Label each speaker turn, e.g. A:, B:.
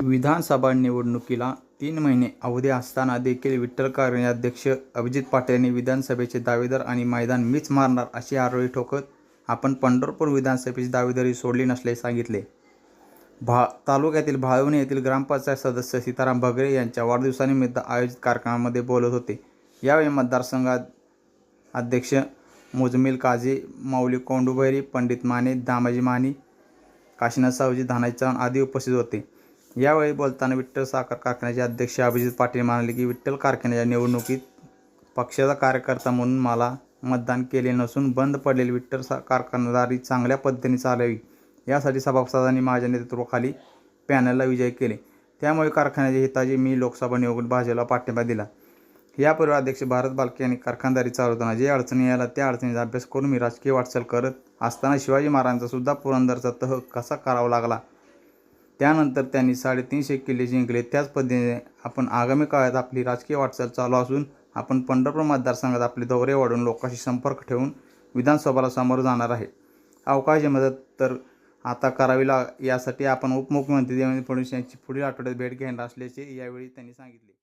A: विधानसभा निवडणुकीला तीन महिने अवधी असताना देखील विठ्ठल कारणे अध्यक्ष अभिजित पाटील यांनी विधानसभेचे दावेदार आणि मैदान मीच मारणार अशी आरोळी ठोकत आपण पंढरपूर विधानसभेची दावेदारी सोडली नसल्याचे सांगितले. भा तालुक्यातील भाळवणी येथील ग्रामपंचायत सदस्य सीताराम भगरे यांच्या वाढदिवसानिमित्त आयोजित कार्यक्रमामध्ये बोलत होते. यावेळी मतदारसंघात अध्यक्ष मुजमिल काझी माऊली कोंडुभैरी पंडित माने दामाजी माने काशीनाथ सावजी धानाजी चव्हाण आदी उपस्थित होते. यावेळी बोलताना विठ्ठल साखर कारखान्याचे अध्यक्ष अभिजित पाटील म्हणाले की विठ्ठल कारखान्याच्या निवडणुकीत पक्षाचा कार्यकर्ता म्हणून मला मतदान केले नसून बंद पडलेली विठ्ठल सा कारखानदारी चांगल्या पद्धतीने चालावी यासाठी सभासदांनी माझ्या नेतृत्वाखाली पॅनलला विजय केले. त्यामुळे कारखान्याच्या हिताची मी लोकसभा निवडणूक भाजपला पाठिंबा दिला. यापूर्वी अध्यक्ष भारत बालके यांनी कारखानदारी चालवताना जे अडचणी यायला त्या अडचणीचा अभ्यास करून मी राजकीय वाटचाल करत असताना शिवाजी महाराजांचा सुद्धा पुरंदरचा तह कसा करावा लागला? त्यानंतर त्यांनी साडेतीनशे किल्ले जिंकले. त्याच पद्धतीने आपण आगामी काळात आपली राजकीय वाटचाल चालू असून आपण पंढरपूर मतदारसंघात आपले दौरे वाढवून लोकांशी संपर्क ठेवून विधानसभेला समोर जाणार आहे. अवकाशी मदत तर आता करावी लाग यासाठी आपण उपमुख्यमंत्री देवेंद्र फडणवीस यांची पुढील आठवड्यात भेट घेणार असल्याचे यावेळी त्यांनी सांगितले.